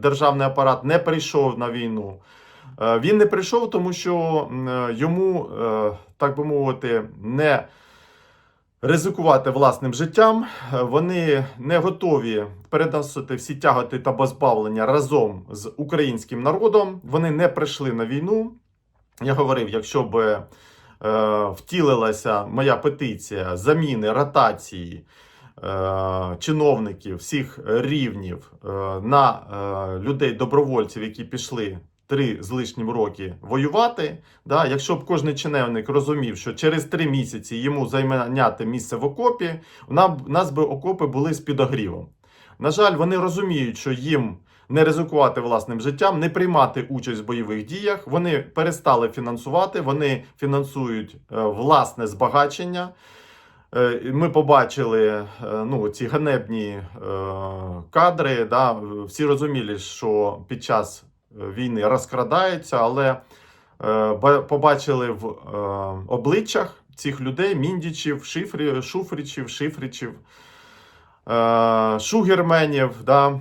державний апарат не прийшов на війну. Е, Він не прийшов, тому що е, йому, е, так би мовити, не ризикувати власним життям. Вони не готові переносити всі тяготи та позбавлення разом з українським народом. Вони не прийшли на війну. Я говорив, якщо б втілилася моя петиція заміни ротації чиновників всіх рівнів е, на е, людей добровольців, які пішли три з лишнім роки воювати. Да, якщо б кожен чиновник розумів, що через три місяці йому зайняти місце в окопі, у нас, би окопи були з підогрівом. На жаль, вони розуміють, що їм не ризикувати власним життям, не приймати участь в бойових діях. Вони перестали фінансувати, вони фінансують е, власне збагачення. Е, Ми побачили е, ну, ці ганебні е, кадри. Да? Всі розуміли, що під час війни розкрадаються, але побачили в обличчях цих людей міндічів, шифрі, шуфричів, шифричів, е, шугерменів. Да?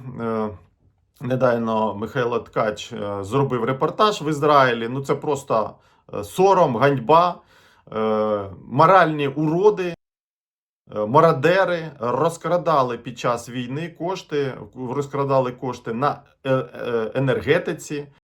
Недавно Михайло Ткач зробив репортаж в Ізраїлі. Ну це просто сором, ганьба, моральні уроди. Е, Мародери розкрадали під час війни кошти, розкрадали кошти на е, е, енергетиці,